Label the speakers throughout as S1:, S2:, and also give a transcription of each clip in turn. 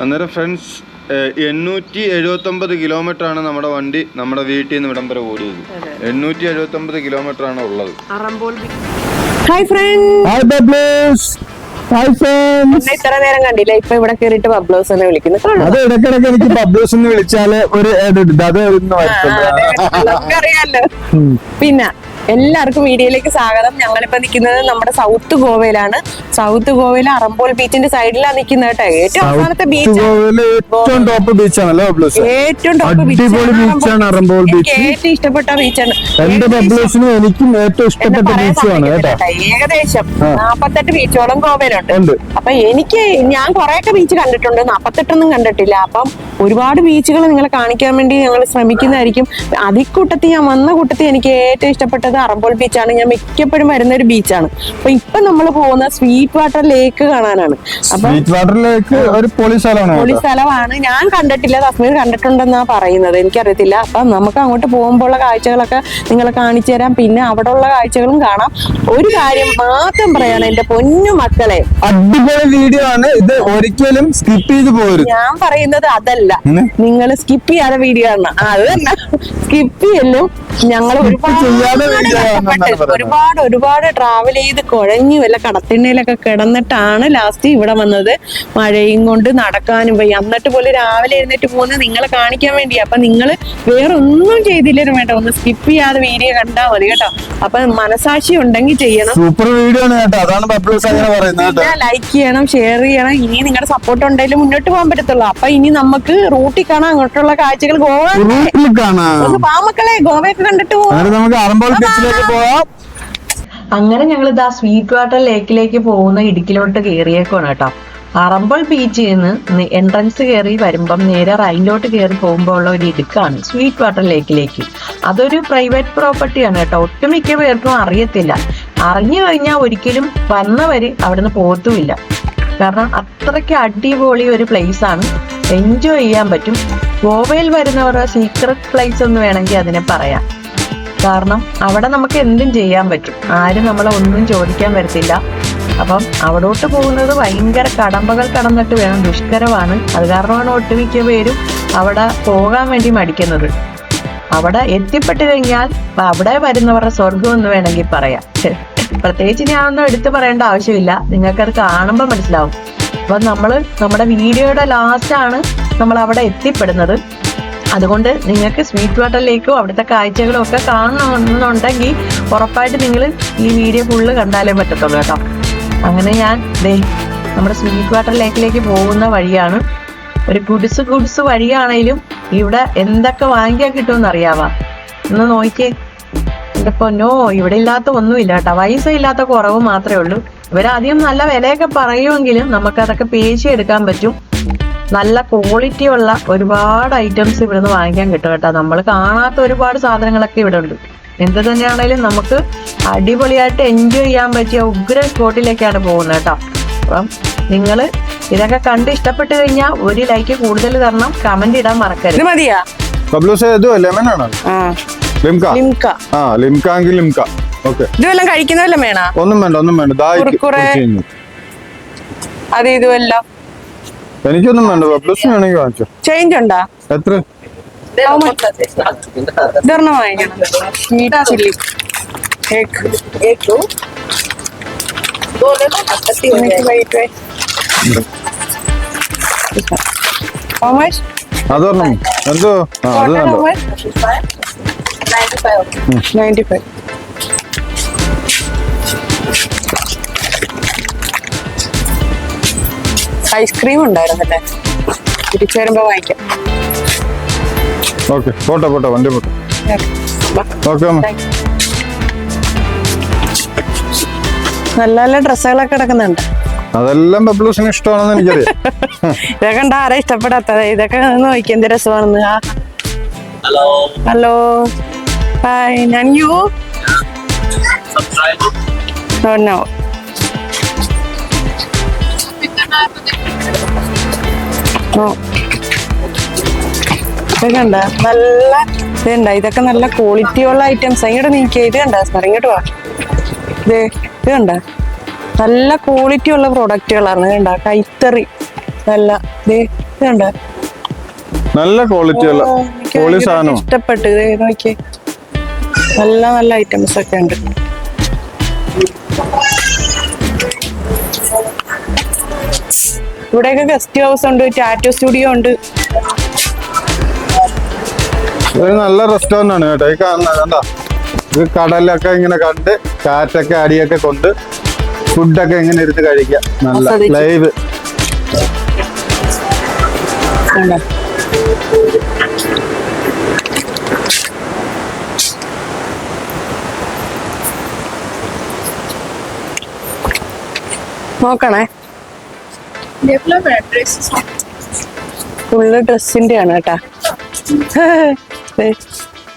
S1: അന്നേരം ഫ്രണ്ട്സ് എണ്ണൂറ്റി എഴുപത്തൊമ്പത് കിലോമീറ്റർ ആണ് നമ്മുടെ വണ്ടി നമ്മുടെ വീട്ടിൽ നിന്ന് ഇവിടം വരെ ഓടിയത്. എണ്ണൂറ്റി എഴുപത്തൊമ്പത് കിലോമീറ്റർ ആണ് ഉള്ളത്.
S2: ഹായ് ഫ്രണ്ട് ഇത്ര നേരം കണ്ടില്ല? ഇപ്പൊ ഇവിടെ കേറിയിട്ട് ബബ്ലോസ് എന്ന്?
S3: അത് എനിക്ക് ബബ്ലൂസ് എന്ന് വിളിച്ചാൽ ഒരു
S2: പിന്നെ എല്ലാവർക്കും വീഡിയോയിലേക്ക് സ്വാഗതം. ഞങ്ങളിപ്പോ നിൽക്കുന്നത് നമ്മുടെ സൗത്ത് ഗോവയിലാണ്. സൗത്ത് ഗോവയിലെ അറമ്പോൾ ബീച്ചിന്റെ സൈഡിലാണ് നിൽക്കുന്നത് കേട്ടോ. ഏറ്റവും അവസാനത്തെ ബീച്ച്
S3: ഏറ്റവും ടോപ്പ് ബീച്ചാണല്ലേ
S2: ഏറ്റവും ആണ്.
S3: ബീച്ചാണ് അറമ്പോൾ ബീച്ച്
S2: ഏറ്റവും ഇഷ്ടപ്പെട്ട ബീച്ചാണ്
S3: എന്റെ എനിക്കും ഏറ്റവും ഇഷ്ടപ്പെട്ട ബീച്ചുമാണ് കേട്ടോ.
S2: ഏകദേശം നാപ്പത്തെട്ട് ബീച്ചോളം ഗോവയിലുണ്ട്. അപ്പൊ എനിക്ക് ഞാൻ കുറെയൊക്കെ ബീച്ച് കണ്ടിട്ടുണ്ട്. നാപ്പത്തെട്ടൊന്നും കണ്ടിട്ടില്ല. അപ്പം ഒരുപാട് ബീച്ചുകൾ നിങ്ങളെ കാണിക്കാൻ വേണ്ടി ഞങ്ങൾ ശ്രമിക്കുന്നതായിരിക്കും. അതിക്കൂട്ടത്തിൽ ഞാൻ വന്ന കൂട്ടത്തിൽ എനിക്ക് ഏറ്റവും ഇഷ്ടപ്പെട്ടത് അറമ്പോൾ ബീച്ചാണ് ഞാൻ മിക്കപ്പോഴും വരുന്ന ഒരു ബീച്ചാണ് അപ്പൊ ഇപ്പൊ നമ്മൾ പോകുന്ന സ്വീറ്റ് വാട്ടർ ലേക്ക് കാണാനാണ്. അപ്പൊ
S3: ഒരു പൊളി സ്ഥലമാണ്
S2: പൊളി
S3: കേട്ടോ.
S2: സ്ഥലമാണ് ഞാൻ കണ്ടിട്ടില്ല തസ്മീർ കണ്ടിട്ടുണ്ടെന്നാ പറയുന്നത്. എനിക്കറിയത്തില്ല. അപ്പൊ നമുക്ക് അങ്ങോട്ട് പോകുമ്പോഴുള്ള കാഴ്ചകളൊക്കെ നിങ്ങളെ കാണിച്ചു തരാം. പിന്നെ അവിടെ ഉള്ള കാഴ്ചകളും കാണാം. ഒരു കാര്യം മാത്രം പറയാണ് എന്റെ പൊന്നു മക്കളെ.
S3: അടിപൊളി വീഡിയോ ആണ്. ഇത് ഒരിക്കലും സ്കിപ്പ് ചെയ്ത് പോരും
S2: ഞാൻ പറയുന്നത് അതല്ല? നിങ്ങൾ സ്കിപ്പ് ചെയ്യാതെ വീഡിയോ ആണ് അതല്ല. അത് തന്നെ സ്കിപ്പ് ചെയ്യലും ഞങ്ങൾ ഒരുപാട് ഒരുപാട് ഒരുപാട് ട്രാവൽ ചെയ്ത് കുഴഞ്ഞു വല്ല കടത്തിണ്ണയിലൊക്കെ കിടന്നിട്ടാണ് ലാസ്റ്റ് ഇവിടെ വന്നത്. മഴയും കൊണ്ട് നടക്കാനും പോയി എന്നിട്ട് പോലെ രാവിലെ എഴുന്നേറ്റ് പോകുന്നത് നിങ്ങളെ കാണിക്കാൻ വേണ്ടി. അപ്പൊ നിങ്ങൾ വേറെ ഒന്നും ചെയ്തില്ലും വേണ്ട. ഒന്ന് സ്കിപ്പ് ചെയ്യാതെ വീഡിയോ കണ്ടാൽ മതി കേട്ടോ. അപ്പൊ മനസാക്ഷി ഉണ്ടെങ്കിൽ ചെയ്യണം.
S3: സൂപ്പർ വീഡിയോ ആണ് കേട്ടോ. അതാണ് അങ്ങനെ പറയുന്നത്
S2: ലൈക്ക് ചെയ്യണം ഷെയർ ചെയ്യണം. ഇനി നിങ്ങളുടെ സപ്പോർട്ട് ഉണ്ടെങ്കിലും മുന്നോട്ട് പോകാൻ പറ്റത്തുള്ളൂ. അപ്പൊ ഇനി നമുക്ക് റൂട്ടിൽ കാണാൻ അങ്ങോട്ടുള്ള കാഴ്ചകൾ ഗോവ
S3: കാണാം.
S2: ഗോവയൊക്കെ കണ്ടിട്ട്
S3: പോകും നമുക്ക് ബീച്ചിലേക്ക് പോവാം.
S4: അങ്ങനെ ഞങ്ങൾ ഇതാ സ്വീറ്റ് വാട്ടർ ലേക്കിലേക്ക് പോകുന്ന ഇടുക്കിലോട്ട് കയറിയേക്കാണ് കേട്ടോ. അറമ്പൾ ബീച്ചിൽ നിന്ന് എൻട്രൻസ് കയറി വരുമ്പം നേരെ റൈനിലോട്ട് കയറി പോകുമ്പോൾ ഉള്ള ഒരു ഇടുക്കാണ് സ്വീറ്റ് വാട്ടർ ലേക്കിലേക്ക്. അതൊരു പ്രൈവറ്റ് പ്രോപ്പർട്ടിയാണ് കേട്ടോ. ഒട്ടുമിക്ക പേർക്കും അറിയത്തില്ല. അറിഞ്ഞു കഴിഞ്ഞാൽ ഒരിക്കലും വന്നവര് അവിടുന്ന് പോത്തുമില്ല കാരണം അത്രയ്ക്ക് അടിപൊളി ഒരു പ്ലേസ് ആണ്. എൻജോയ് ചെയ്യാൻ പറ്റും. ഗോവയിൽ വരുന്നവരുടെ സീക്രട്ട് പ്ലേസ് എന്ന് വേണമെങ്കിൽ അതിനെ പറയാം. കാരണം അവിടെ നമുക്ക് എന്തും ചെയ്യാൻ പറ്റും. ആരും നമ്മളെ ഒന്നും ചോദിക്കാൻ വരത്തില്ല. അപ്പം അവിടോട്ട് പോകുന്നത് ഭയങ്കര കടമ്പകൾ കടന്നിട്ട് വേണം ദുഷ്കരമാണ്. അത് കാരണമാണ് ഒട്ടുമിക്ക പേരും അവിടെ പോകാൻ വേണ്ടി മടിക്കുന്നത്. അവിടെ എത്തിപ്പെട്ടു കഴിഞ്ഞാൽ അവിടെ വരുന്നവരുടെ സ്വർഗം എന്ന് വേണമെങ്കിൽ പറയാം. പ്രത്യേകിച്ച് ഞാനൊന്നും എടുത്തു പറയേണ്ട ആവശ്യമില്ല. നിങ്ങൾക്കത് കാണുമ്പോൾ മനസ്സിലാവും. അപ്പം നമ്മൾ നമ്മുടെ വീഡിയോയുടെ ലാസ്റ്റാണ് നമ്മൾ അവിടെ എത്തിപ്പെടുന്നത്. അതുകൊണ്ട് നിങ്ങൾക്ക് സ്വീറ്റ് വാട്ടറിലേക്കോ അവിടുത്തെ കാഴ്ചകളും ഒക്കെ കാണണമെന്നുണ്ടെങ്കിൽ ഉറപ്പായിട്ട് നിങ്ങൾ ഈ വീഡിയോ ഫുള്ള് കണ്ടാലേ പറ്റത്തുള്ളൂ കേട്ടോ. അങ്ങനെ ഞാൻ ദേ നമ്മുടെ സ്വീറ്റ് വാട്ടർ ലേക്കിലേക്ക് പോകുന്ന വഴിയാണ്. ഒരു ഗുഡ്സ് ഗുഡ്സ് വഴിയാണെങ്കിലും ഇവിടെ എന്തൊക്കെ വാങ്ങിക്കാൻ കിട്ടുമെന്ന് അറിയാവാ? ഒന്ന് നോക്കിയേ. എന്റെ പൊന്നോ ഇവിടെ ഇല്ലാത്ത ഒന്നുമില്ല കേട്ടോ. പൈസ ഇല്ലാത്ത കുറവ് മാത്രമേ ഉള്ളൂ. ഇവരാദ്യം നല്ല വിലയൊക്കെ പറയുമെങ്കിലും നമുക്കതൊക്കെ പേശി എടുക്കാൻ പറ്റും. നല്ല ക്വാളിറ്റി ഉള്ള ഒരുപാട് ഐറ്റംസ് ഇവിടുന്ന് വാങ്ങിക്കാൻ കിട്ടും കേട്ടോ. നമ്മൾ കാണാത്ത ഒരുപാട് സാധനങ്ങളൊക്കെ ഇവിടെ ഉണ്ട് എന്ത് തന്നെയാണെങ്കിലും നമുക്ക് അടിപൊളിയായിട്ട് എൻജോയ് ചെയ്യാൻ പറ്റിയ ഉഗ്ര സ്പോട്ടിലേക്കാണ് പോകുന്നത് കേട്ടോ. അപ്പം നിങ്ങൾ ഇതൊക്കെ കണ്ട് ഇഷ്ടപ്പെട്ട് കഴിഞ്ഞാൽ ഒരു ലൈക്ക് കൂടുതൽ തരണം. കമന്റ് ഇടാൻ മറക്കരുത്.
S2: ഇത് മതിയാ?
S3: ബബ്ലൂസ് ഇത് ലെമൺ ആണോ?
S2: ആ.
S3: ലിംക.
S2: ലിംക.
S3: ആ ലിംക എങ്കിൽ ലിംക. ഓക്കെ.
S2: ഇത് വല്ലതും കഴിക്കുന്നതല്ല വേണ?
S3: ഒന്നും വേണ്ട ഒന്നും വേണ്ട. കഴിഞ്ഞു.
S2: അത് ഇതുമല്ല.
S3: എനിക്കൊന്നും വേണ്ട പ്ലസ് വേണമെങ്കിൽ വാങ്ങിച്ചോ.
S2: ചേഞ്ച് ഉണ്ടാ?
S3: എത്ര?
S2: ഇതൊരെണ്ണം വാങ്ങിക്കണം. Meat chilli. How much?
S3: അതൊരെണ്ണം. എന്തോ? അത്
S2: ഐസ്ക്രീം ഉണ്ടായിരുന്നല്ലേ തിരിച്ചു വരുമ്പോ വാങ്ങിക്കാം.
S3: ഓക്കെ പോട്ടെ പോട്ടെ വണ്ടി പോട്ടെ. ഓക്കെ
S2: നല്ല നല്ല ഡ്രസ്സുകളൊക്കെ കിടക്കുന്നുണ്ട്.
S3: അതെല്ലാം ബബ്ലൂസിന് ഇഷ്ടമാണെന്ന് എനിക്കറിയാം.
S2: ഇതൊക്കെ കണ്ട ആരാ ഇഷ്ടപ്പെടാത്തത്? ഇതൊക്കെ നോക്കി എന്ത് രസമാണെന്ന്. ആ. ഹലോ ഹായ് ഞാൻ യു നോ ഇത് കണ്ട നല്ല ഇതുണ്ട. ഇതൊക്കെ നല്ല ക്വാളിറ്റി ഉള്ള ഐറ്റംസ് ഇങ്ങോട്ട് നീക്കിയ. ഇത് കണ്ട സാർ ഇങ്ങോട്ട് വാ. ഇത് ഇത് കണ്ട. നല്ല ക്വാളിറ്റി ഉള്ള പ്രൊഡക്റ്റുകളാണ് കണ്ട. കൈത്തറി. നല്ല ഇത് കണ്ട.
S1: നല്ല ക്വാളിറ്റി ഉള്ള
S2: ഇഷ്ടപ്പെട്ടു. ഇത് നോക്കി നല്ല നല്ല ഐറ്റംസ് ഒക്കെ ഉണ്ട്. ഇവിടെയൊക്കെ ഗസ്റ്റ് ഹൗസ് ഉണ്ട് ടാറ്റോ സ്റ്റുഡിയോ ഉണ്ട്.
S1: ഒരു നല്ല റെസ്റ്റോറന്റ് ആണ് കേട്ടോ. ഈ കാണുന്നത് കണ്ടോ? ഇത് കടലൊക്കെ ഇങ്ങനെ കണ്ട് കാറ്റൊക്കെ അടിയൊക്കെ കൊണ്ട് ഫുഡൊക്കെ ഇങ്ങനെ ഇരുന്ന് കഴിക്കാം നല്ല ലൈവ്
S2: നോക്കണേ. ഫുള്ള് ഡ്രസ്സിന്റെ ആണ് കേട്ടാ.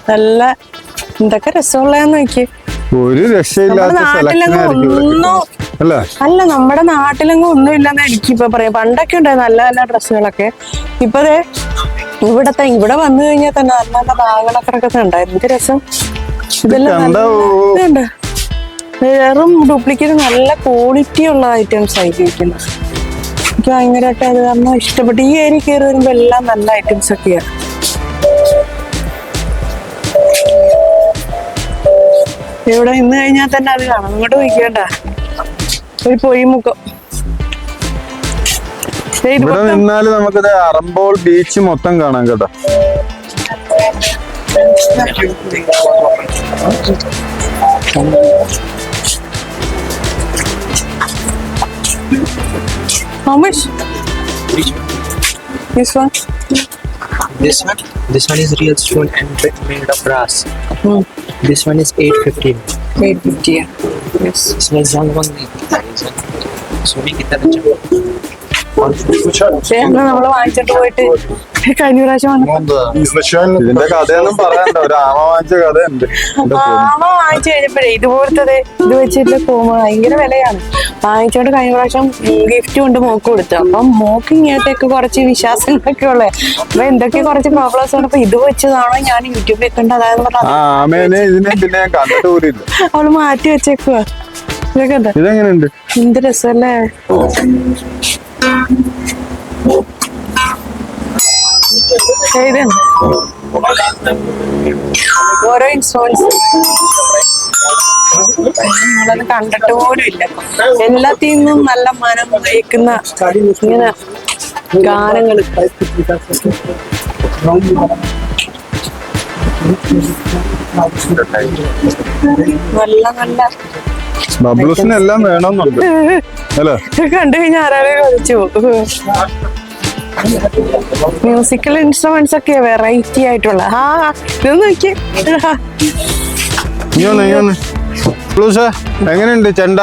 S2: നല്ല എന്തൊക്കെ രസമുള്ളതെന്ന് നോക്കി.
S1: ഒരു രക്ഷയില്ലാത്ത അല്ലേ.
S2: അല്ല നമ്മുടെ നാട്ടിലെങ്ങും ഒന്നും ഇല്ലെന്ന് എനിക്കിപ്പോ പറയാം. പണ്ടൊക്കെ ഉണ്ടായിരുന്നു നല്ല നല്ല ഡ്രസ്സുകളൊക്കെ. ഇപ്പൊ ദേ ഇവിടത്തെ ഇവിടെ വന്നു കഴിഞ്ഞാൽ തന്നെ നല്ല നല്ല ബാഗുകളൊക്കെ ഇറക്കുന്നത് ഉണ്ടായിരുന്നു എന്ത് രസം. ഇതെല്ലാം. വെറും ഡ്യൂപ്ലിക്കേറ്റ് നല്ല ക്വാളിറ്റി ഉള്ള ഐറ്റംസ് ആയിരിക്കുന്നത് എനിക്ക് ഭയങ്കരമായിട്ട് അത് കാരണം ഇഷ്ടപ്പെട്ടു. ഈ ഏരിയ കയറി വരുമ്പോ എല്ലാം നല്ല ഐറ്റംസ് ഒക്കെയാണ് ഇവിടെ നിന്ന് കഴിഞ്ഞാൽ തന്നെ അത് കാണാം. അങ്ങോട്ട് നോക്കിയണ്ട ഒരു പൊഴിമുഖം മുക്കം
S1: ഇവിടെ നിന്നാൽ നമുക്കിത് അറമ്പോൾ ബീച്ച് മൊത്തം കാണാം കേട്ടോ.
S2: How much? Which one? This one?
S5: This one? This one is real stone and made of brass.
S2: Hmm.
S5: This one is
S2: 850. 850. Yes.
S5: This one is only. So we get that.
S2: പക്ഷേ നമ്മൾ വാങ്ങിച്ചിട്ട് പോയിട്ട്? കഴിഞ്ഞ പ്രാവശ്യം വന്നു
S1: ഇതിന്റെ കഥയൊന്നും പറയണ്ട. ഒരു ആമ വാങ്ങിച്ച
S2: ആമ വാങ്ങിച്ചു കഴിഞ്ഞപ്പോഴേ ഇതുപോലത്തെ ഇത് വെച്ചിട്ട് പോകുമ്പോ ഭയങ്കര വിലയാണ്. വാങ്ങിച്ചോണ്ട് കഴിഞ്ഞ പ്രാവശ്യം ഗിഫ്റ്റ് കൊണ്ട് മോക്ക് കൊടുത്തു. അപ്പം മോക്ക് ഇങ്ങനത്തെയൊക്കെ കുറച്ച് വിശ്വാസങ്ങളൊക്കെ ഉള്ളേ. അപ്പൊ എന്തൊക്കെ കുറച്ച് പ്രോബ്ലംസ് ഉണ്ട് അപ്പൊ ഇത് വെച്ചതാണോ ഞാൻ യൂട്യൂബിൽ കണ്ട് അതായത് പറഞ്ഞത്
S1: ആമേനെ ഇതിനെ പിന്നെ ഞാൻ കണ്ടിട്ട് പോലും
S2: അവൾ മാറ്റി വെച്ചേക്കുവാ. ഇതൊക്കെ എന്ത് രസല്ലേ ഇതെന്ത് ഓരോ ഇൻസ്റ്റോൾസ് കണ്ടിട്ട് പോലും ഇല്ല. എല്ലാത്തിൽ നിന്നും നല്ല മനം നയിക്കുന്ന ഇങ്ങനെ ഗാനങ്ങൾ നല്ല നല്ല
S1: ബബ്ലൂസിന് എല്ലാം വേണമെന്നുണ്ട്. അല്ലേ?
S2: കണ്ടു കഴിഞ്ഞാൽ ആരാലും കളിച്ചു മ്യൂസിക്കൽ ഇൻസ്ട്രുമെന്റ്സ് ഒക്കെ വെറൈറ്റി ആയിട്ടുള്ള. ആ ഇത് നോക്കി
S1: ഇങ്ങോന്ന് ഇങ്ങോന്ന് ബബ്ലൂസ് എങ്ങനെയുണ്ട് ചെണ്ട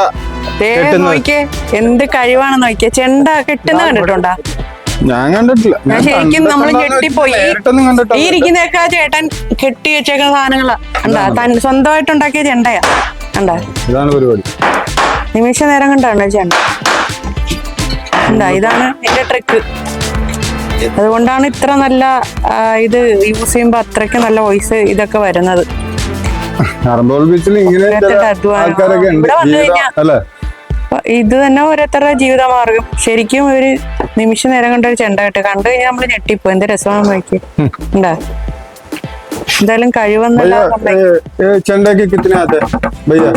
S2: നോക്കിയേ. എന്ത് കഴിവാണെന്ന് നോക്കിയേ. ചെണ്ട കെട്ടുന്ന കണ്ടിട്ടുണ്ടോ?
S1: ഞാൻ കണ്ടിട്ടില്ല.
S2: ശരിക്കും നമ്മൾ ഞെട്ടിപ്പോയി. ഈ
S1: കണ്ടിട്ടില്ല
S2: ചേട്ടൻ കെട്ടി വെച്ചേക്കുന്ന സാധനങ്ങളാ. കണ്ടാ? സ്വന്തമായിട്ട് ഉണ്ടാക്കിയ ചെണ്ടയാ. കണ്ടാ?
S1: ഇതാണ് പരിപാടി.
S2: നിമിഷ നേരം കണ്ടാണ് ചേട്ടൻ എന്താ ഇതാണ് എന്റെ ട്രിക്ക് അതുകൊണ്ടാണ് ഇത്ര നല്ല ഇത് യൂസ് ചെയ്യുമ്പോ അത്രയ്ക്ക് നല്ല വോയിസ് ഇതൊക്കെ വരുന്നത്.
S1: ബീച്ചിൽ ഇങ്ങനെ. ആൾക്കാരൊക്കെ ഉണ്ട്.
S2: ഇത് തന്നെ ഓരോരുത്തരുടെ ജീവിതമാർഗം. ശരിക്കും ഒരു നിമിഷ നേരം കണ്ട ഒരു ചെണ്ട കേട്ട് കണ്ടു കഴിഞ്ഞാൽ നമ്മൾ ഞെട്ടിപ്പോ എന്ത് രസമാണെന്ന് നോക്കി ഉണ്ടാ എന്തായാലും കഴിവെന്നല്ല
S1: भैया ए, ए, चंदा की कितने आते हैं भैया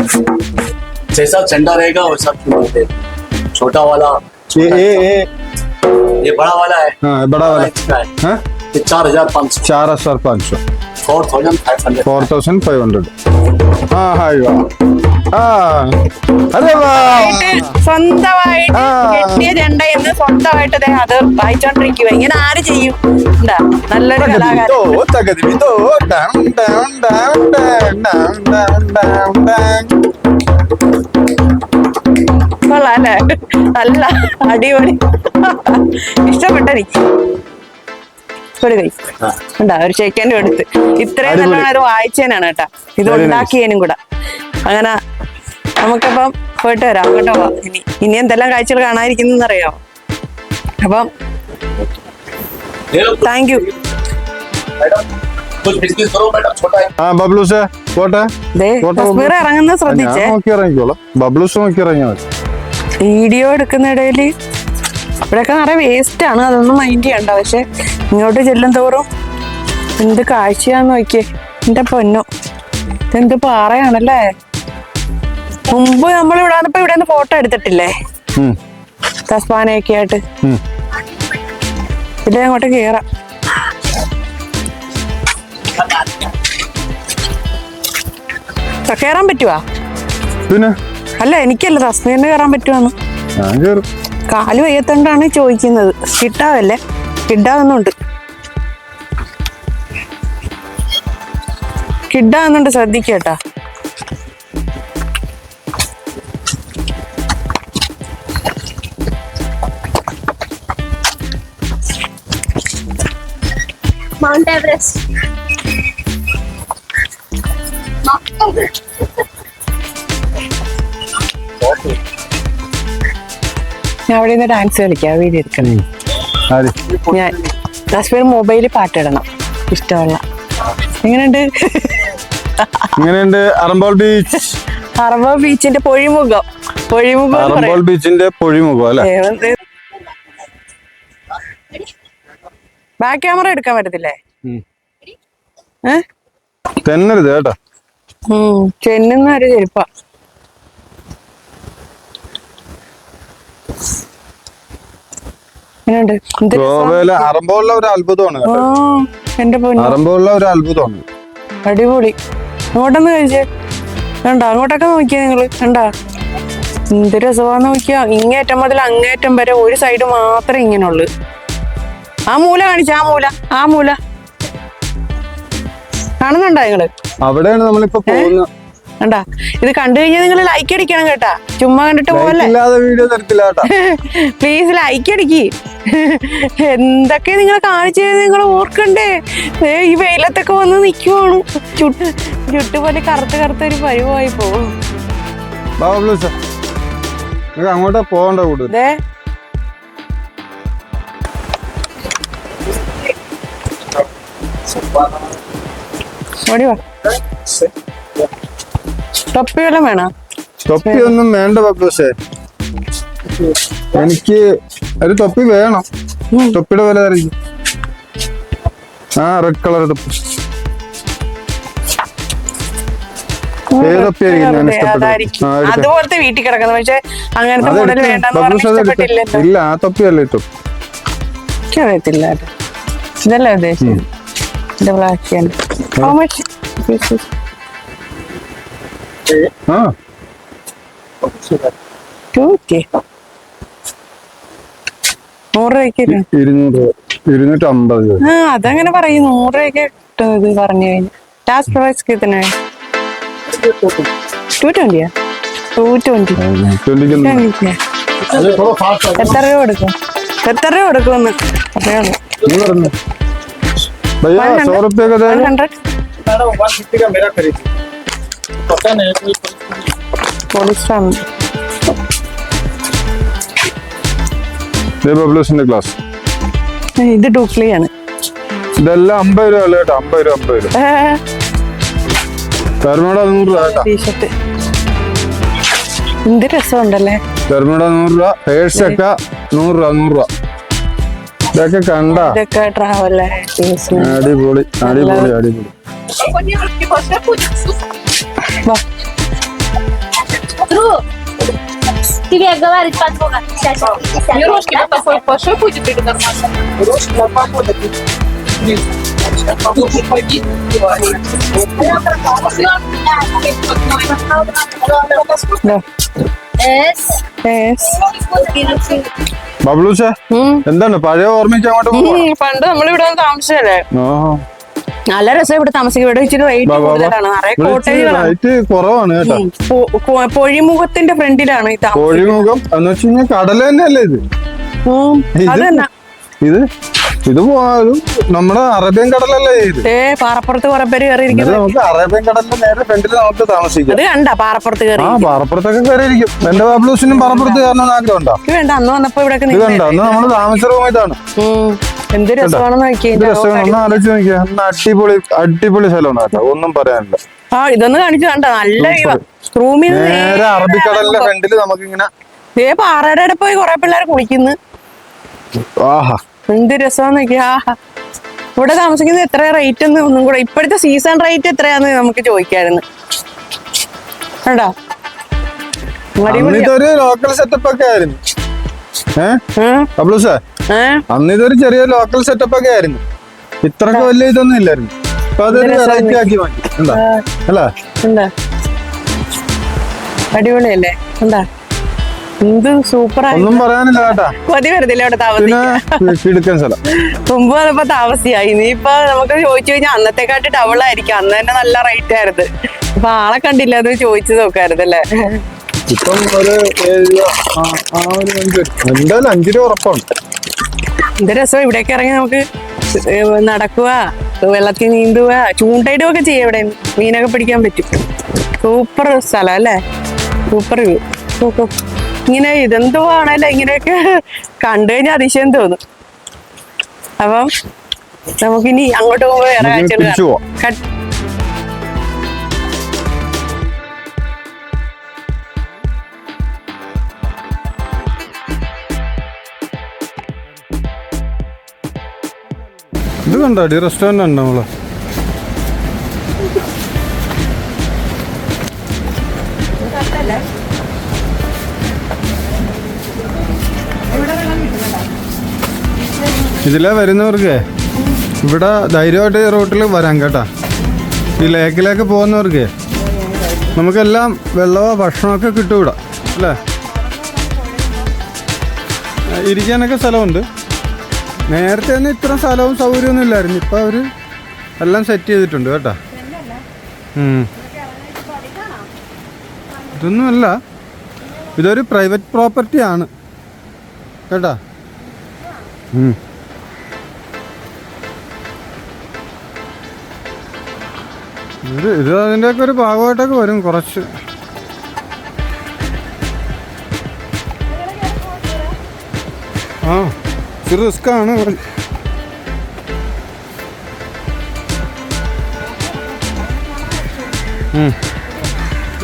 S6: जैसा चंडा रहेगा वैसा कीमत है छोटा वाला
S1: ये ये ये
S6: ये बड़ा वाला है
S1: हाँ बड़ा वाला
S6: इसका है
S1: हाँ
S6: ये चार हजार पाँच सौ
S1: चार हजार पाँच सौ Four thousand five
S2: hundred.
S1: ആ
S2: ഹായ് അതെ സ്വന്തമായിട്ട് അത് വായിച്ചോണ്ടിരിക്കുക ഇങ്ങനെ ആര് ചെയ്യും? നല്ല അടിപൊളി. ഇഷ്ടപ്പെട്ടെനിക്ക് ഒരു കൈ ഒരു ഷേക്കാന്റെ എടുത്ത് ഇത്രയും നല്ല ഒരു വായിച്ചേനാണ് കേട്ടാ. ഇത് ഉണ്ടാക്കിയതിനും കൂടെ. അങ്ങനെ നമുക്കിപ്പം പോയിട്ട് വരാം കേട്ടോ. ഇനി ഇനി എന്തെല്ലാം കാഴ്ചകൾ കാണാതിരിക്കുന്നറിയോ അപ്പം താങ്ക് യു
S1: ബബ്ലൂസ്
S2: ശ്രദ്ധിച്ചേ.
S1: നോക്കി നോക്കി
S2: വീഡിയോ എടുക്കുന്ന ഇടയിൽ ഇവിടെയൊക്കെ നിറയെ വേസ്റ്റ് ആണ്. അതൊന്നും മൈൻഡ് ചെയ്യണ്ട. പക്ഷെ ഇങ്ങോട്ട് ചെല്ലും തോറും എന്ത് കാഴ്ചയാന്ന് നോക്കിയേ. എന്റെ പൊന്നോ ഇതെന്ത് പാറയാണല്ലേ? മുമ്പ് നമ്മൾ ഇവിടെ വന്നപ്പോ ഇവിടെ നിന്ന് ഫോട്ടോ എടുത്തിട്ടില്ലേ? തസ്മാനയൊക്കെ ആയിട്ട്. ഇതിലെ അങ്ങോട്ട് കേറാം. കേറാൻ പറ്റുവാ?
S1: പിന്നെ?
S2: അല്ല എനിക്കല്ല തസ്മീറിന് കേറാൻ പറ്റുവാന്ന്.
S1: ഞാൻ കേറും.
S2: കാൽ വയ്യത്തോണ്ടാണ് ചോദിക്കുന്നത്. കിട്ടാവല്ലേ? കിട്ടാവുന്നുണ്ട്. കിട്ടാവുന്നുണ്ട് ശ്രദ്ധിക്കട്ടാ.
S7: Mount Everest.
S2: ഞാൻ അവിടെ നിന്ന് ഡാൻസ് കളിക്കാം. വീഡിയോ എടുക്കണം. ഞാൻ. തസ്മീർ മൊബൈലിൽ പാട്ടിടണം ഇഷ്ടമുള്ള. എങ്ങനെയുണ്ട്?
S1: ഇങ്ങനെയുണ്ട് അറമ്പോൾ ബീച്ച്
S2: അറബ ബീച്ചിന്റെ പൊഴിമുഖം. പൊഴിമുഖം
S1: അറമ്പോൾ. ബീച്ചിന്റെ പൊഴിമുഖം അല്ലെ?
S2: ബാക്ക് ക്യാമറ എടുക്കാൻ പറ്റത്തില്ലേ?
S1: തെന്നരുത് കേട്ടോ.
S2: ചെന്നുന്ന ഒരു ചെരുപ്പ എങ്ങനെയുണ്ട് എന്ത് രസാ.
S1: ഗോവയിലെ അറമ്പോളിലെ ഒരു അത്ഭുതമാണ്
S2: എന്റെ പൊന്നു.
S1: ഒരു അത്ഭുതമാണ്.
S2: അടിപൊളി. അങ്ങോട്ടൊന്ന് കഴിച്ചേ കണ്ട അങ്ങോട്ടൊക്കെ നോക്കിയാ നിങ്ങൾ. കണ്ട എന്ത് രസമാന്ന് നോക്കിയാ. ഇങ്ങേറ്റം മുതൽ അങ്ങേറ്റം വരെ ഒരു സൈഡ് മാത്രമേ ഇങ്ങനെയുള്ളു ആ മൂല കാണിച്ച ആ മൂല ആ മൂല. കാണുന്നുണ്ടോ നിങ്ങൾ?
S1: അവിടെയാണ് നമ്മളിപ്പോ പോകുന്നത്
S2: കണ്ടാ? ഇത് കണ്ടു കഴിഞ്ഞാൽ നിങ്ങൾ ലൈക്ക് അടിക്കണം കേട്ടാ. ചുമ്മാ കണ്ടിട്ട് പോലെ
S1: വീഡിയോ തരത്തില്ല
S2: പ്ലീസ് ലൈക്ക് അടിക്കി. എന്തൊക്കെ നിങ്ങൾ കാണിച്ചു നിങ്ങൾ ഓർക്കണ്ടേ? ഈ വെയിലത്തൊക്കെ വന്ന് നിൽക്കുവാണ് ചുട്ട് ചുട്ട് പോലെ കറുത്ത് കറുത്ത ഒരു പരിവായി പോകും.
S1: അങ്ങോട്ട് പോകണ്ട കൂടുതൽ.
S2: ദേ. ഓടി വാ. തൊപ്പി വല്ലതും വേണോ?
S1: തൊപ്പി ഒന്നും വേണ്ട പപ്പൂസേ. എനിക്ക് ഒരു തൊപ്പി വേണം. തൊപ്പിയുടെ വില അറിയിക്കും ആ റെഡ് കളർ തൊപ്പി.
S2: അതുപോലത്തെ വീട്ടിൽ കിടക്കുന്ന പക്ഷെ അങ്ങനത്തെ മോഡൽ. വേണ്ടെന്ന്
S1: ഇല്ല ആ തൊപ്പിയല്ല ഇട്ടു.
S2: എനിക്കറിയത്തില്ല ഇതല്ലേ ഉദ്ദേശിച്ചത്? ബ്ലാക്ക് ഹൗ മച്ച്
S1: ആ.
S2: ടു കെ നൂറ് രൂപയ്ക്ക് ഇല്ലേ?
S1: ഇരുന്നൂറ് രൂപ ഇരുന്നൂറ്റി അമ്പത് രൂപ.
S2: ആ അതങ്ങനെ പറയും. നൂറ് രൂപയ്ക്ക് കിട്ടും ഇത് പറഞ്ഞു കഴിഞ്ഞാൽ ലാസ്റ്റ് പ്രൈസ് കിട്ടുന്നേ ടു ട്വന്റിയാ ടു ട്വന്റി
S1: ട്വന്റിക്ക്
S2: എത്ര രൂപ കൊടുക്കും? എത്ര രൂപ കൊടുക്കുമെന്ന്? അത്രേ
S1: পরিশ্রম പബ്ലിഷിന്റെ ക്ലാസ്
S2: ഇത് ഡൂപ്ലി ആണ്.
S1: ഇതെല്ലാം അമ്പത് രൂപ അല്ലേ അമ്പത് രൂപ അമ്പത് രൂപ. തെർമോട നൂറ് രൂപ
S2: ടീഷർട്ട് എന്ത് രസമുണ്ടല്ലേ?
S1: തെർമോട നൂറ് രൂപ. പേഴ്സ് ഒക്കെ നൂറ് രൂപ നൂറ് രൂപ. ഇതൊക്കെ കണ്ട. അടിപൊളി അടിപൊളി അടിപൊളി.
S2: വാ
S7: Друг, ты мне говорить подруга. Сейчас, сейчас.
S8: Ерошки вот такой большой будет или нормально?
S6: रोज на погода
S2: ദാ.
S7: С.
S2: Yes.
S1: ബബ്ലൂസേ
S2: ഉം.
S1: എന്താണ് പഴയ ഓർമ്മിച്ച് അങ്ങോട്ട് പോവാ
S2: ഉം, പണ്ട് നമ്മളിവിടെ വന്ന് താമസിച്ചല്ലേ
S1: ആഹാ.
S2: നല്ല രസം ഇവിടെ താമസിക്കും ഇവിടെ ഇച്ചിരി റേറ്റ്. കൂടുതലാണ്. നിറയെ കോട്ടേജുകളാണ്. പൊഴിമുഖത്തിന്റെ ഫ്രണ്ടിലാണ് ഈ താമസം
S1: കഴിഞ്ഞാൽ കടൽ തന്നെയല്ലേ ഇത്? ഇത്? ഇത് നമ്മുടെ അറേബ്യൻ കടലല്ലേ ഇത്?
S2: ഏ പാറപ്പുറത്ത് കുറെ പേര് കയറിയിരിക്കുന്നത്
S1: നമുക്ക് അറേബ്യൻ കടലിന്റെ നേരെ ഫ്രണ്ടിൽ നമുക്ക് താമസിക്കാം.
S2: അത് കണ്ട പാറപ്പുറത്ത് കയറി
S1: ആ പാറപ്പുറത്തൊക്കെ കയറിയിരിക്കും. എന്റെ ബാബ്ലൂസിനും പാറപ്പുറത്ത് കയറണമെന്ന് ആഗ്രഹം ഉണ്ടോ
S2: ഇത് വേണ്ട അന്ന് വന്നപ്പോ ഇവിടെ
S1: ഇത് കണ്ടോ? അന്ന് നമ്മൾ താമസ റൂം ഇതാണ്
S2: എന്ത് രസമാണെന്ന്
S1: ഒന്ന് ആലോചിച്ച് നോക്കിയാ. അടിപൊളി അടിപൊളി സ്ഥലമാണ് കേട്ടോ. ഒന്നും പറയാനില്ല.
S2: ആ ഇതൊന്ന് കാണിച്ചു കണ്ട? നല്ല റൂമിൽ
S1: നേരെ അറബിക്കടലിന്റെ ഫ്രണ്ടിൽ നമുക്കിങ്ങനെ
S2: ഏ പാറയുടെ പോയി കുറെ പിള്ളേർ കുളിക്കുന്നു.
S1: ആഹാ.
S2: എന്ത് രസമാന്ന് നോക്കിയാ ഇവിടെ താമസിക്കുന്നത് എത്ര റേറ്റ് എന്ന് ഒന്നും കൂടെ. ഇപ്പോഴത്തെ സീസൺ റേറ്റ് എത്രയാന്ന് നമുക്ക് ചോദിക്കായിരുന്നു.
S1: അന്ന് ഇതൊരു ലോക്കൽ സെറ്റപ്പ് ഒക്കെ ആയിരുന്നു? അന്ന് ഇതൊരു ചെറിയ ലോക്കൽ സെറ്റപ്പ് ഒക്കെ ആയിരുന്നു. ഇത്രക്ക് വലിയ ഇതൊന്നും ഇല്ലായിരുന്നു. ഇപ്പൊ അതൊരു വെറൈറ്റി ആക്കി മാറ്റി. എന്താ അല്ല?
S2: അടിപൊളിയല്ലേ? എന്താ എന്ത് സൂപ്പറായി.
S1: ഒന്നും പറയാനില്ല കേട്ടാ.
S2: കൊതി വരുന്നില്ല ഇവിടെ താമസിക്കാൻ?
S1: സ്ഥലം.
S2: മുമ്പ് വന്നപ്പോ താമസിയായി. ഇനിയിപ്പൊ നമുക്ക് ചോദിച്ചു കഴിഞ്ഞാൽ അന്നത്തെക്കാട്ടി ഡബിൾ ആയിരിക്കും. അന്ന് തന്നെ നല്ല റേറ്റ് ആയിരുന്നു. അപ്പൊ ആളെ കണ്ടില്ല അത് ചോദിച്ചു നോക്കായിരുന്നു അല്ലേ?
S1: ഇപ്പം ഒരു. എന്തായാലും അഞ്ചു രൂപ ഉറപ്പാണ്.
S2: എന്ത് രസം ഇവിടേക്ക് ഇറങ്ങി നമുക്ക് നടക്കുക വെള്ളത്തിൽ നീന്തുക ചൂണ്ടയിടുക ഒക്കെ ചെയ്യാം ഇവിടെ. മീനൊക്കെ പിടിക്കാൻ പറ്റും. സൂപ്പർ സ്ഥലം അല്ലേ? Super view. സൂപ്പർ ഇങ്ങനെ ഇതെന്തോ ആണല്ലോ ഇങ്ങനെയൊക്കെ കണ്ടു കഴിഞ്ഞാൽ അതിശയം തോന്നും. അപ്പം നമുക്കിനി അങ്ങോട്ട് പോകുമ്പോൾ വേറെ ആഴ്ച
S1: ഇത് കണ്ടോ? റെസ്റ്റോറന്റ് ഉണ്ടോ നമ്മൾ? ഇതിലെ വരുന്നവർക്ക്. ഇവിടെ ധൈര്യമായിട്ട് ഈ റൂട്ടിൽ വരാം കേട്ടാ. ഈ ലേക്കിലേക്ക് പോകുന്നവർക്ക്. നമുക്കെല്ലാം വെള്ളമോ ഭക്ഷണമൊക്കെ കിട്ടും ഇവിടെ അല്ലേ? ഇരിക്കാനൊക്കെ സ്ഥലമുണ്ട്. നേരത്തെ ഒന്നും ഇത്ര സ്ഥലവും സൗകര്യമൊന്നും ഇല്ലായിരുന്നു. ഇപ്പം അവർ എല്ലാം സെറ്റ് ചെയ്തിട്ടുണ്ട് കേട്ടോ. ഇതൊന്നുമല്ല. ഇതൊരു പ്രൈവറ്റ് പ്രോപ്പർട്ടി ആണ്. കേട്ടാ? ഇത് ഇത് അതിന്റെയൊക്കെ ഒരു ഭാഗമായിട്ടൊക്കെ വരും കുറച്ച്. ആ ഇച്ചിരി റിസ്ക്കാണ്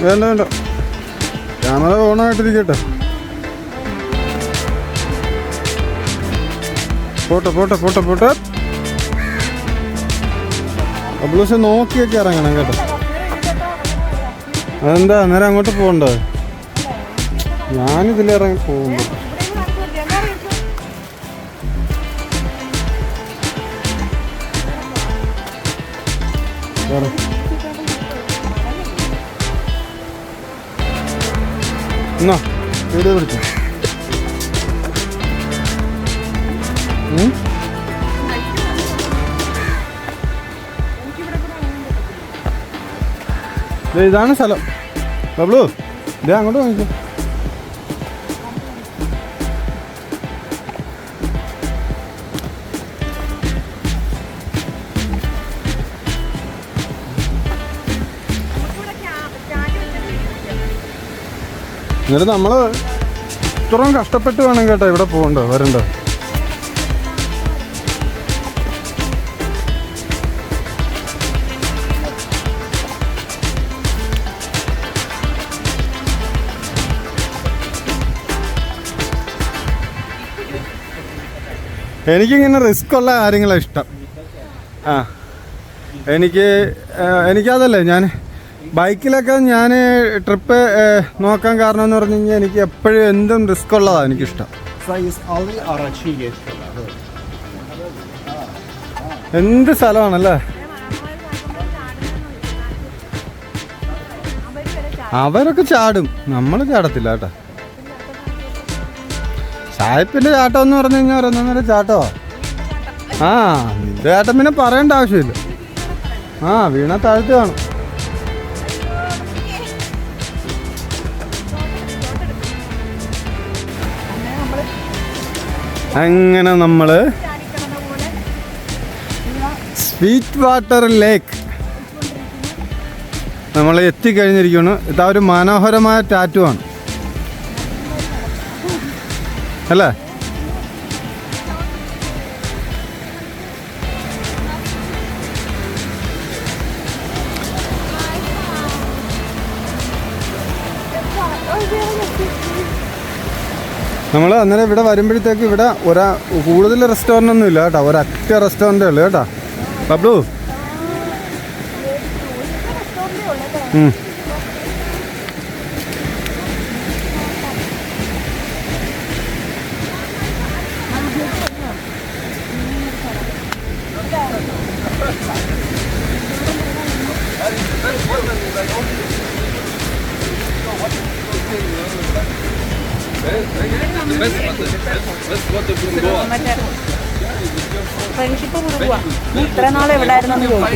S1: വേണ്ട വേണ്ട. ക്യാമറ ഓണായിട്ടിരിക്കട്ടെ പോട്ടെ പോട്ടെ പോട്ടെ പോട്ടെ. അബ്ലൂസ് നോക്കിയൊക്കെ ഇറങ്ങണം കേട്ടോ. അതെന്താ അന്നേരം അങ്ങോട്ട് പോകണ്ടോ? ഞാനിതിലിറങ്ങി പോകുമ്പോൾ പോകുമ്പോ എന്നാ വീഡിയോ പിടിച്ചു? ഇതാണ് സ്ഥലം. ബബ്ലു ഇതേ അങ്ങോട്ട് വാങ്ങിക്കും. എന്നിട്ട് നമ്മൾ ഇത്രയും കഷ്ടപ്പെട്ട് വേണം കേട്ടോ ഇവിടെ പോകണ്ടോ വരണ്ടോ എനിക്കിങ്ങനെ റിസ്ക് ഉള്ള കാര്യങ്ങളാണ് ഇഷ്ടം. ആ. എനിക്ക് എനിക്കതല്ലേ ഞാൻ ബൈക്കിലൊക്കെ ഞാൻ ട്രിപ്പ് നോക്കാൻ കാരണം എന്ന് പറഞ്ഞു കഴിഞ്ഞാൽ എനിക്ക് എപ്പോഴും എന്തും റിസ്ക് ഉള്ളതാണ് എനിക്കിഷ്ടം. എന്ത് സ്ഥലമാണല്ലേ? അവരൊക്കെ ചാടും. നമ്മൾ ചാടത്തില്ല കേട്ടോ. സായിപ്പിന്റെ ചാട്ടം എന്ന് പറഞ്ഞു കഴിഞ്ഞാൽ ഒരൊന്നര ചാട്ടോ? ആ നിന്റെ ചാട്ടം പിന്നെ പറയേണ്ട ആവശ്യമില്ല. ആ വീണ താഴ്ത്തി കാണും. അങ്ങനെ നമ്മൾ സ്വീറ്റ് വാട്ടർ ലേക്ക് നമ്മൾ എത്തിക്കഴിഞ്ഞിരിക്കുന്നു ഇതാ ഒരു മനോഹരമായ ടാറ്റു ആണ്. അല്ലേ? നമ്മൾ അന്നേരം ഇവിടെ വരുമ്പോഴത്തേക്ക് ഇവിടെ ഒരാ കൂടുതൽ റെസ്റ്റോറന്റ് ഒന്നും ഇല്ല കേട്ടോ. ഒരൊറ്റ റെസ്റ്റോറന്റേ ഉള്ളൂ കേട്ടോ. ബബ്ലു?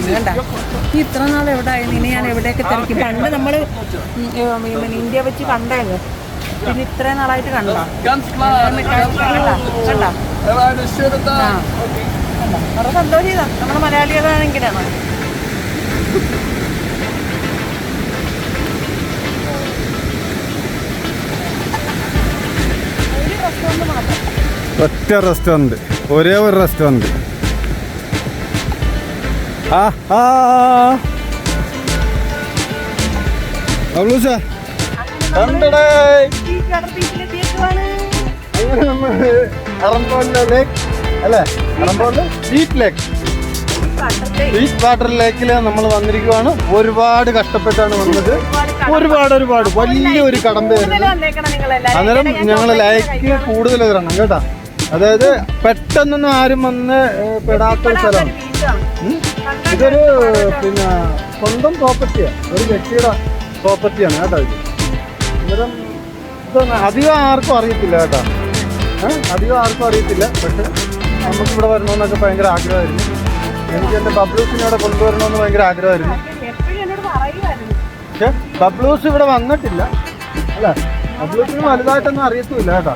S9: ചോദിക്കുന്നു കണ്ട? ഇത്ര നാൾ എവിടെയായിരുന്നു ഇനി ഞാൻ എവിടെയൊക്കെ തിരക്കി? പണ്ട് നമ്മൾ ഇന്ത്യ വെച്ച് കണ്ടായിരുന്നു. പിന്നെ ഇത്ര നാളായിട്ട് കണ്ടോ? കണ്ട? വളരെ നമ്മുടെ മലയാളികളാണെങ്കിലാണ്.
S1: ഒറ്റ റെസ്റ്റോറന്റ് ഒരേ ഒരു റെസ്റ്റോറന്റ് വാട്ടർ ലേക്കിൽ നമ്മൾ വന്നിരിക്കുവാണ്. ഒരുപാട് കഷ്ടപ്പെട്ടാണ് വന്നത്. ഒരുപാട് ഒരുപാട്. വലിയൊരു കടമ്പയായിരുന്നു അന്നേരം ഞങ്ങൾ ലൈക്ക് കൂടുതൽ വരണം കേട്ടാ. അതായത് പെട്ടെന്നൊന്നും ആരും വന്ന് പെടാത്ത സ്ഥലമാണ്. ഇതൊരു പിന്നെ സ്വന്തം പ്രോപ്പർട്ടിയാണ് ഒരു വ്യക്തിയുടെ പ്രോപ്പർട്ടിയാണ് കേട്ടോ ഇത്. അന്നേരം ഇതൊന്നും അധികം ആർക്കും അറിയത്തില്ല കേട്ടോ. അധികം ആർക്കും അറിയത്തില്ല. പക്ഷെ നമുക്ക് ഇവിടെ വരണമെന്നൊക്കെ ഭയങ്കര ആഗ്രഹമായിരുന്നു. എനിക്ക് എന്റെ ബബ്ലൂസിനെ ഇവിടെ കൊണ്ടുവരണമെന്ന് ഭയങ്കര ആഗ്രഹമായിരുന്നു. പക്ഷെ ബബ്ലൂസ് ഇവിടെ വന്നിട്ടില്ല. അല്ല ബബ്ലൂസിന് വലുതായിട്ടൊന്നും അറിയത്തുമില്ല കേട്ടോ.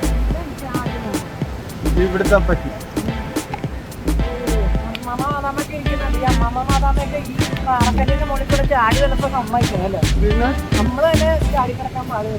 S1: ഇവിടുത്തെ പറ്റി
S9: ചാടി വന്നപ്പോ സമ്മതിക്കല്ലേ
S1: അല്ലേ?
S9: നമ്മൾ തന്നെ ചാടി കിടക്കാൻ പാടുള്ളൂ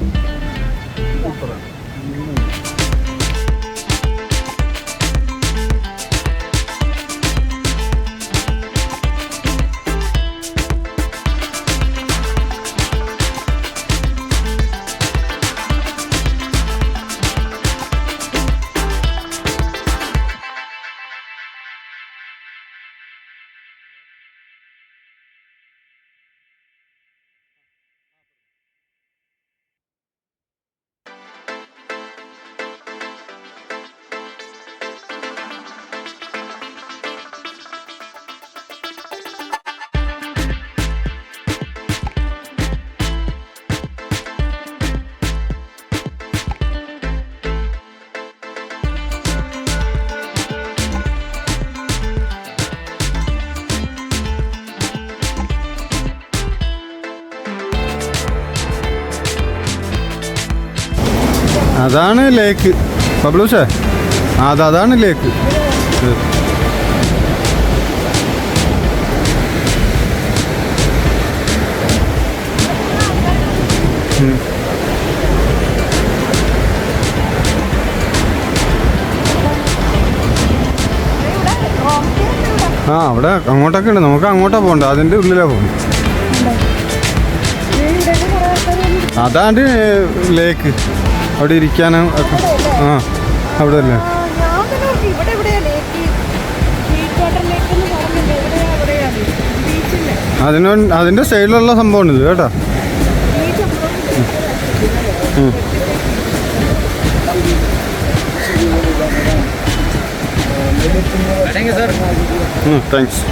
S1: അതാണ് ലേക്ക്. പബ്ലൂസേ? അത് അതാണ് ലേക്ക്. ആ അവിടെ അങ്ങോട്ടൊക്കെ ഉണ്ട്. നമുക്ക് അങ്ങോട്ടാ പോകണ്ട അതിന്റെ ഉള്ളിലാ പോകുന്നത് അതാണ് ലേക്ക്. അവിടെ ഇരിക്കാനും? ഒക്കെ. ആ അവിടെ അല്ലേ? അതിനോ അതിന്റെ സൈഡിലുള്ള സംഭവമാണിത് കേട്ടോ. താങ്ക്സ്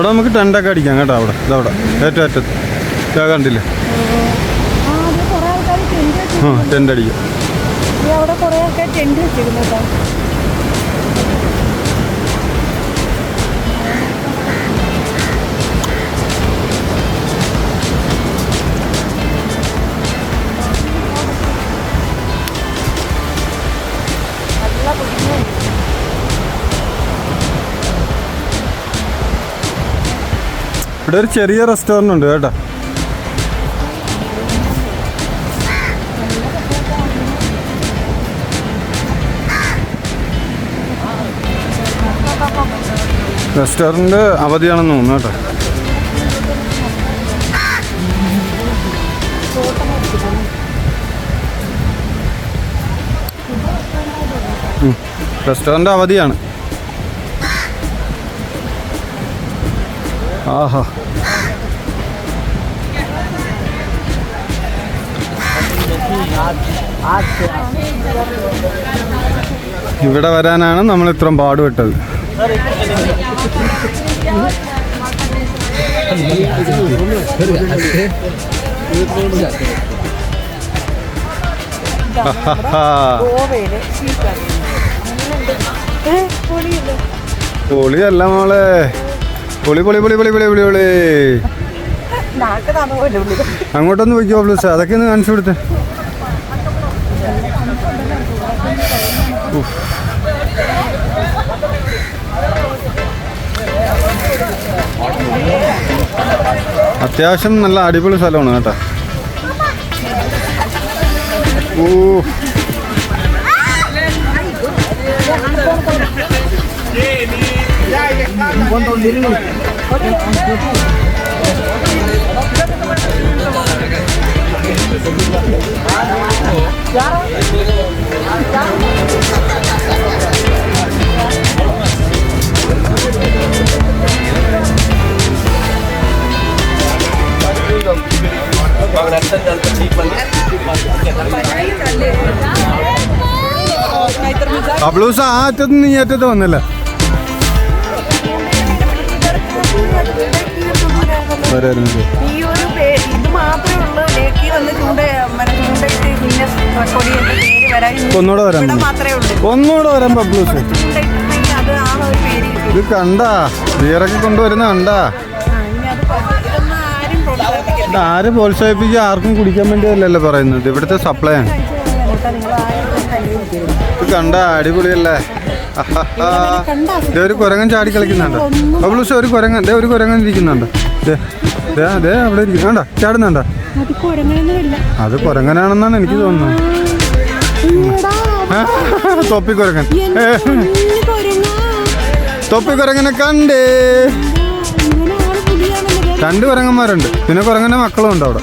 S1: അവിടെ നമുക്ക് ടെന്റൊക്കെ അടിക്കാം കേട്ടോ അവിടെ. ഇതവിടെ ഏറ്റവും അറ്റത്ത്. ഇതാ കണ്ടില്ലേ?
S9: ആ അത് കുറേ ആൾക്കാർ ടെന്റ് വെച്ചു
S1: ആ ടെന്റ് അടിക്കാം. ഇവിടെ ഒരു ചെറിയ റെസ്റ്റോറന്റ് ഉണ്ട് കേട്ടോ. റെസ്റ്റോറന്റ് അവധിയാണെന്ന് തോന്നുന്നു കേട്ടോ. റെസ്റ്റോറന്റ് അവധിയാണ്. ആഹാ. ഇവിടെ വരാനാണ് നമ്മൾ ഇത്രയും പാടുപെട്ടത്. പൊളിയല്ല മോളെ. പൊളി പൊളി പൊളി പൊളി പൊളി പൊളി പൊളി. അങ്ങോട്ടൊന്ന് വയ്ക്കുമോ പ്ലീസ് അതൊക്കെ ഒന്ന് കാണിച്ചു കൊടുത്തേ. അത്യാവശ്യം നല്ല അടിപൊളി സ്ഥലമാണ് കേട്ടോ. ഓ അബ്ലൂസ് ആ അറ്റത്ത് നീ അറ്റത്ത് വന്നില്ല.
S2: ഇത് മാത്രമേ ഉള്ളൂ. ലേക്കി വന്ന് ചൂണ്ട ചൂണ്ടയിട്ട് പിന്നെ റെക്കോർഡ് ഇനി
S1: ഒന്നുകൂടെ വരാൻ ഒന്നുകൂടെ വരാൻ പബ്ലൂസ് ഇത് കണ്ടാ? ബിയറൊക്കെ കൊണ്ടുവരുന്ന കണ്ടാ?
S2: ആരും
S1: പ്രോത്സാഹിപ്പിക്കുക ആർക്കും കുടിക്കാൻ വേണ്ടിയല്ലല്ലോ പറയുന്നത്. ഇവിടുത്തെ സപ്ലൈ ആണ്. ഇത് കണ്ടാ? അടിപൊളിയല്ലേ? ഒരു കുരങ്ങൻ ചാടി കളിക്കുന്നുണ്ട്. ബബ്ലൂസ് ഒരു കുരങ്ങൻ ദേ ഒരു കുരങ്ങൻ ഇരിക്കുന്നുണ്ട്. ദേ ദേ അവിടെ ഇരിക്കുന്നുണ്ടോ ചാടുന്നുണ്ടോ?
S2: അത്
S1: കുരങ്ങനാണെന്നാണ് എനിക്ക് തോന്നുന്നത്. തൊപ്പി കുരങ്ങൻ ഏ, തൊപ്പി കുരങ്ങനെ കണ്ടേ. രണ്ട് കുരങ്ങന്മാരുണ്ട്. പിന്നെ കുരങ്ങന്റെ മക്കളും ഉണ്ട് അവിടെ.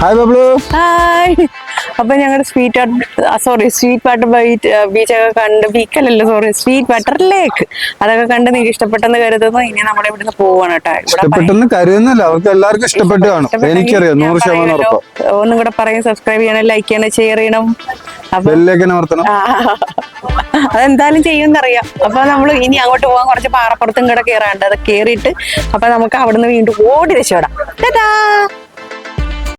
S1: ഹായ് ബബ്ലു
S2: ഹായ് അപ്പൊ ഞങ്ങളുടെ സ്വീറ്റ് സോറി സ്വീറ്റ് വാട്ടർ ബീച്ചൊക്കെ കണ്ട് ബീക്കലല്ല സോറി സ്വീറ്റ് വാട്ടർ ലേക്ക് അതൊക്കെ കണ്ട് നിങ്ങൾക്ക് ഇഷ്ടപ്പെട്ടെന്ന് കരുതുന്നു. ഇനി നമ്മുടെ ഇവിടുന്ന് പോവാണ് കേട്ടോ ഇവിടെ
S1: ഇഷ്ടപ്പെട്ടെന്ന് കരുതുന്നില്ല. അവർക്ക് എല്ലാവർക്കും ഇഷ്ടപ്പെട്ടു കാണും
S2: ഇഷ്ടപ്പെട്ടെങ്കിൽ
S1: എനിക്കറിയാം.
S2: ഞാൻ
S1: നൂറ് ശതമാനം
S2: പറയാമല്ലോ. ഒന്നും കൂടെ പറയും സബ്സ്ക്രൈബ് ചെയ്യണം ലൈക്ക് ചെയ്യണം ഷെയർ ചെയ്യണം. അതെന്തായാലും അതെന്തായാലും ചെയ്യുമെന്നറിയാം. അപ്പൊ നമ്മൾ ഇനി അങ്ങോട്ട് പോകാൻ കുറച്ച് പാറപ്പുറത്തും കൂടെ കേറാണ്ട് അത് കയറിയിട്ട് അപ്പൊ നമുക്ക് അവിടുന്ന് വീണ്ടും ഓടി രക്ഷപ്പെടാം.